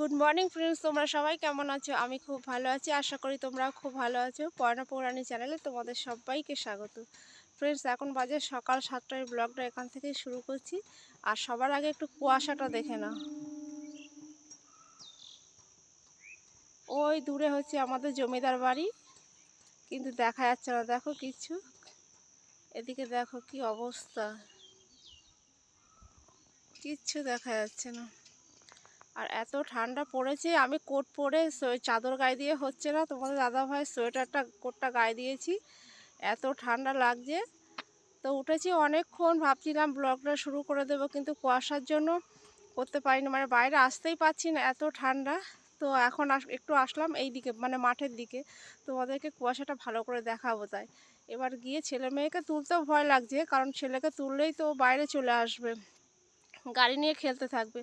Good morning friends তোমরা সবাই কেমন আছো? আমি খুব ভালো আছি। আশা করি তোমরাও খুব ভালো আছো। পয়না পৌরাণী চ্যানেলে তোমাদের সবাইকে স্বাগত। ফ্রেন্ডস এখন বাজে সকাল সাতটায় ব্লগটা এখান থেকেই শুরু করছি। আর সবার আগে একটু কুয়াশাটা দেখে নাও। ওই দূরে হচ্ছে আমাদের জমিদার বাড়ি। কিন্তু দেখা যাচ্ছে না। দেখো কিছু। এদিকে দেখো কি অবস্থা। কিচ্ছু দেখা যাচ্ছে না। আর এত ঠান্ডা পড়েছে, আমি কোট পরে চাদর গায়ে দিয়ে হচ্ছে না, তোমাদের দাদা ভাই সোয়েটারটা, কোটটা গায়ে দিয়েছি। এত ঠান্ডা লাগছে। তো উঠেছি অনেকক্ষণ, ভাবছিলাম ব্লগটা শুরু করে দেবো, কিন্তু কুয়াশার জন্য করতে পারিনি মানে বাইরে আসতেই পারছি না, এত ঠান্ডা। তো এখন একটু আসলাম এই দিকে মানে মাঠের দিকে। তোমাদেরকে কুয়াশাটা ভালো করে দেখাবো তাই। এবার গিয়ে ছেলে মেয়েকে তুলতেও ভয় লাগছে, কারণ ছেলেকে তুললেই তো বাইরে চলে আসবে। গাড়ি নিয়ে খেলতে থাকবে।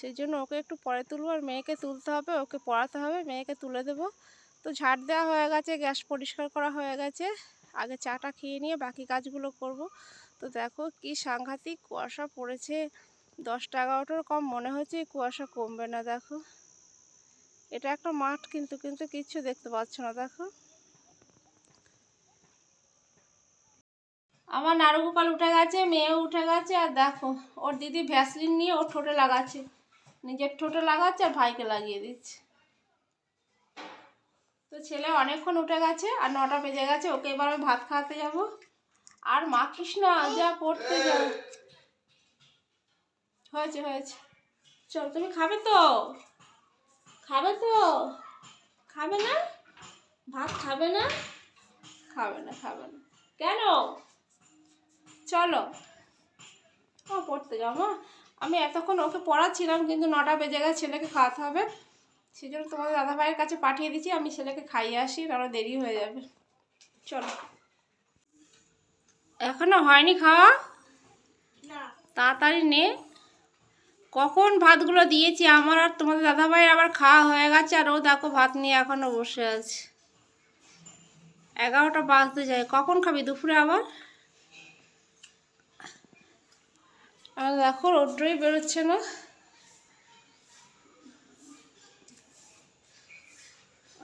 সেই জন্য ওকে একটু পরে তুলবো আর মেয়েকে তুলতে হবে, ওকে পড়াতে হবে, মেয়েকে তুলে দেবো। তো ঝাড় দেওয়া হয়ে গেছে, গ্যাস পরিষ্কার করা হয়ে গেছে। আগে চাটা খেয়ে নিয়ে বাকি কাজগুলো করব। তো দেখো কি সাংঘাতিক কুয়াশা পড়েছে। দশটা এগারোটার কম মনে হচ্ছে কুয়াশা কমবে না, দেখো। এটা একটা মাঠ কিন্তু কিন্তু কিচ্ছু দেখতে পাচ্ছ না, দেখো। আমার নারুগোপাল উঠে গেছে, মেয়েও উঠে গেছে, আর দেখো, ওর দিদি ভ্যাসলিন নিয়ে ওর ঠোঁটে লাগাচ্ছে। নিজের ঠোঁটে লাগাচ্ছে আর ভাইকে লাগিয়ে দিচ্ছে। তো ছেলে অনেকক্ষণ উঠে গেছে, আর নটা বেজে গেছে, ওকে এবার আমি ভাত খাওয়াতে যাব। আর মাখিস না যা পড়তে যাও। হয়েছে হয়েছে। চল, তুমি খাবে তো? খাবে তো? খাবে না? ভাত খাবে না? খাবে না খাবে না। কেন? চলো। ও পড়তে যাও মা আমি এতক্ষণ ওকে পড়াচ্ছিলাম কিন্তু নটা বেজে গেছে ছেলেকে খাওয়াতে হবে। সেই জন্য তোমাদের দাদা ভাইয়ের কাছে পাঠিয়ে দিচ্ছি আমি ছেলেকে খাইয়ে আসি নাহলে দেরি হয়ে যাবে। চলো। এখনও হয়নি খাওয়া? তাড়াতাড়ি নে। কখন ভাতগুলো দিয়েছি? আমার আর তোমাদের দাদা ভাইয়ের আবার খাওয়া হয়ে গেছে আর ও দেখো ভাত নিয়ে এখনও বসে আছে। এগারোটা বাজতে যায় কখন খাবি দুপুরে আবার? আর দেখো রোদ্রই বেরোচ্ছে না।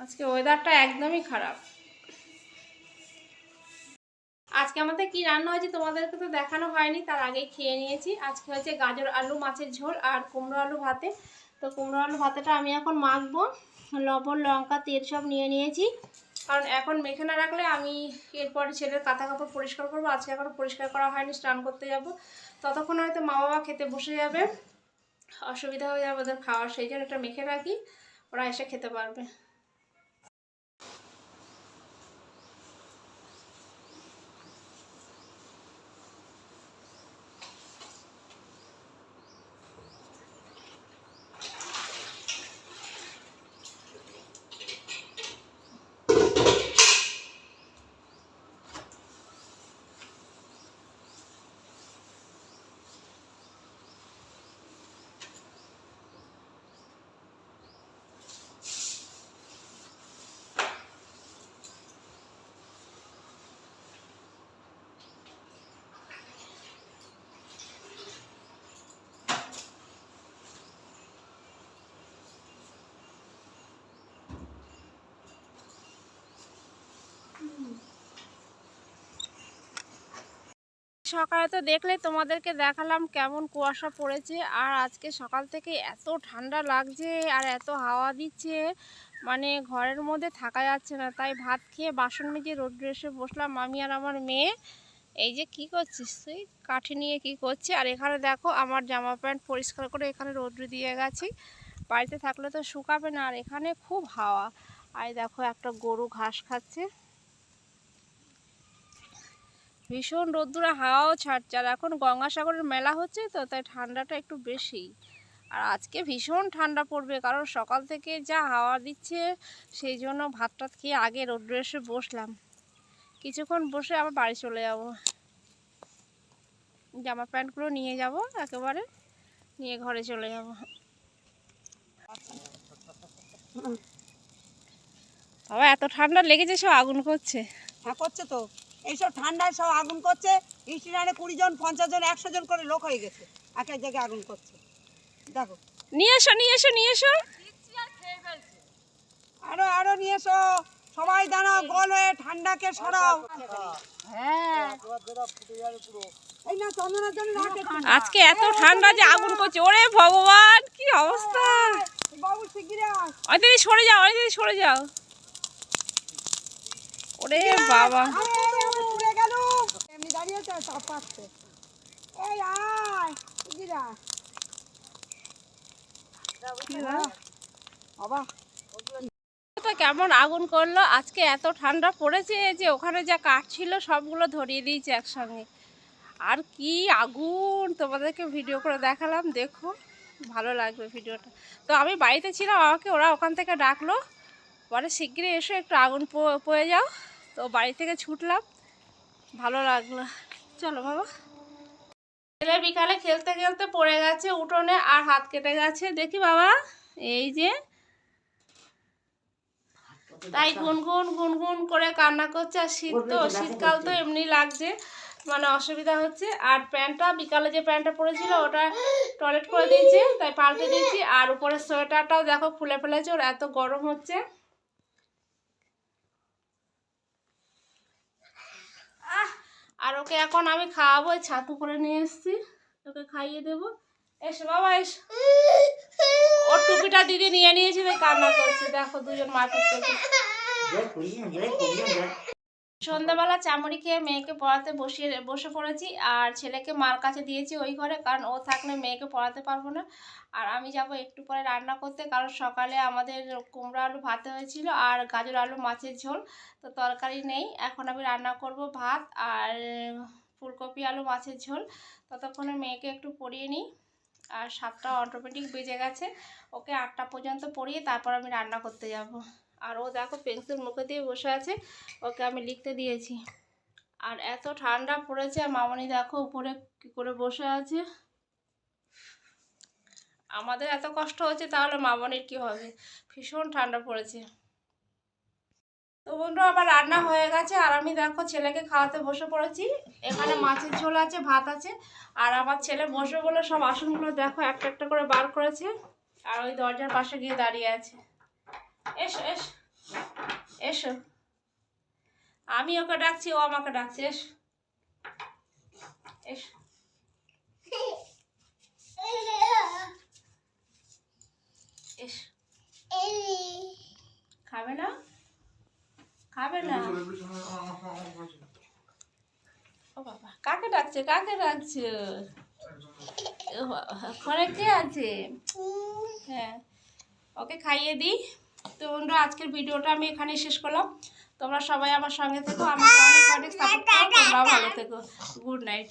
আজকে ওয়েদারটা একদমই খারাপ। আজকে আমাদের কি রান্না হয়েছে তোমাদেরকে তো দেখানো হয়নি, তার আগেই খেয়ে নিয়েছি। আজকে হচ্ছে গাজর আলু মাছের ঝোল আর কুমড়ো আলু ভাতে। তো কুমড়ো আলু ভাতেটা আমি এখন মাখবো। লবণ, লঙ্কা, তেল সব নিয়ে নিয়েছি। কারণ এখন মেখে না রাখলে আমি এরপর ছেলের কাঁথা কাপড় পরিষ্কার করব। আজকে এখনও পরিষ্কার করা হয়নি, স্নান করতে যাব। ততক্ষণ হয়তো মা বাবা খেতে বসে যাবে। অসুবিধা হয়ে যাবে ওদের খাওয়ার, সেই জন্য একটা মেখে রাখি, ওরা এসে খেতে পারবে। সকালে তো দেখলে তোমাদেরকে দেখালাম কেমন কুয়াশা পড়েছে। আর আজকে সকাল থেকে এত ঠান্ডা লাগছে আর এত হাওয়া দিচ্ছে। মানে ঘরের মধ্যে থাকা যাচ্ছে না। তাই ভাত খেয়ে বাসন মেজে রোদ্রে এসে বসলাম আমি আর আমার মেয়ে। এই যে কি করছিস তুই? কাঠি নিয়ে কি করছি? আর এখানে দেখো আমার জামা প্যান্ট পরিষ্কার করে এখানে রোদ্রে দিয়ে গেছি। বাড়িতে থাকলে তো শুকাবে না। আর এখানে খুব হাওয়া। আর দেখো একটা গরু ঘাস খাচ্ছে। ভীষণ রোদ্দুরে হাওয়াও ছাড়ছে আর এখন গঙ্গাসাগরের মেলা হচ্ছে তো, তাই ঠান্ডাটা একটু বেশি। আর আজকে ভীষণ ঠান্ডা পড়বে, কারণ সকাল থেকে যা হাওয়া দিচ্ছে, সেই জন্য ভাত টাত খেয়ে আগে রোদ্রে এসে বসলাম। কিছুক্ষণ বসে আবার বাড়ি চলে যাব। জামা প্যান্টগুলো নিয়ে যাব একেবারে, নিয়ে ঘরে চলে যাব। বাবা, এত ঠান্ডা লেগেছে সব আগুন করছে। হ্যাঁ করছে তো। এইসব ঠান্ডায় সব আগুন করছে। স্টেশনে কুড়ি জন পঞ্চাশ জন একশো জন করে লোক হয়ে গেছে। এক এক জায়গায় আগুন করছে। দেখো। নিয়ে এসো নিয়ে এসো নিয়ে এসো। আরও আরও নিয়ে এসো। সবাই দাঁড়াও গোল হয়ে ঠান্ডাকে সরাও। হ্যাঁ। এই না চন্দনের জন্য আজকে এত ঠান্ডা যে আগুন করছে। ওরে ভগবান কি অবস্থা? বাবু আস সরে যাও সরে যাও। ওরে বাবা আরে আমার পুড়ে গেল এই, আয় তো কেমন আগুন করল? আজকে এত ঠান্ডা পড়েছে যে ওখানে যা কাঠ ছিল সবগুলো ধরিয়ে দিয়েছে একসঙ্গে। আর কি আগুন! তোমাদেরকে ভিডিও করে দেখালাম, দেখো। ভালো লাগবে ভিডিওটা তো আমি বাড়িতে ছিলাম, আমাকে ওরা ওখান থেকে ডাকলো। পরে শিগগিরই এসে, একটু আগুন পয়ে যাও। তো বাড়ি থেকে ছুটলাম। ভালো লাগল। চলো বাবা। ছেলে বিকালে খেলতে খেলতে পড়ে গেছে উঠোনে আর হাত কেটে গেছে। দেখি বাবা এই যে। তাই গুনগুন গুনগুন করে কান্না করছে। আর শীত তো শীতকাল তো এমনি লাগছে মানে অসুবিধা হচ্ছে। আর প্যান্টটা বিকালে যে প্যান্টটা পরেছিল ওটা টয়লেট করে দিয়েছে তাই পাল্টে দিয়েছি। আর উপরে সোয়েটারটাও দেখো খুলে ফেলেছে ওর এত গরম হচ্ছে। আর ওকে এখন আমি খাওয়াবো ছাতু করে নিয়ে এসছি। ওকে খাইয়ে দেবো। এস বাবা, এস। ওর টুপিটা দিদি নিয়ে নিয়েছে কান্না করছে। দেখো, দুজন মারপিট করছে। সন্ধ্যাবেলা চামড়ি খেয়ে মেয়েকে পড়াতে বসিয়ে বসে পড়েছি আর ছেলেকে মার কাছে দিয়েছি ওই ঘরে, কারণ ও থাকলে মেয়েকে পড়াতে পারব না। আর আমি যাব একটু পরে রান্না করতে, কারণ সকালে আমাদের কুমড়ো আলু ভাতে হয়েছিল আর গাজর আলু মাছের ঝোল, তো তরকারি নেই। এখন আমি রান্না করব ভাত আর ফুলকপি আলু মাছের ঝোল। ততক্ষণে মেয়েকে একটু পড়িয়ে নিই। আর সাতটা অটোমেটিক বেজে গেছে। ওকে আটটা পর্যন্ত পড়িয়ে তারপর আমি রান্না করতে যাব। আর ও দেখো পেন্সিল মুখে দিয়ে বসে আছে। ওকে আমি লিখতে দিয়েছি। আর এত ঠান্ডা পড়েছে, আর মামনি দেখো উপরে কি করে বসে আছে। আমাদের এত কষ্ট হচ্ছে, তাহলে মামনির কি হবে? ভীষণ ঠান্ডা পড়েছে। তো বন্ধুরা আবার রান্না হয়ে গেছে, আর আমি দেখো ছেলেকে খাওয়াতে বসে পড়েছি। এখানে মাছের ঝোল আছে, ভাত আছে, আর আমার ছেলে বসে বলে সব আসনগুলো দেখো একটা একটা করে বার করেছে। আর ওই দরজার পাশে গিয়ে দাঁড়িয়ে আছে। এসো এসো। এসো। আমি ওকে ডাকছি ও আমাকে ডাকছে এসো। এসো। এসো। খাবে না? খাবে না? ও বাবা কাকে ডাকছে কাকে ডাকছে? ও বাবা, ঘরে কে আছে? হ্যাঁ ওকে খাইয়ে দিই। তো বন্ধুরা, আজকের ভিডিওটা আমি এখানেই শেষ করলাম। তোমরা সবাই আমার সঙ্গে থেকো, আমাকে অনেক অনেক সাপোর্ট করো। তোমরাও ভালো থেকো। Good night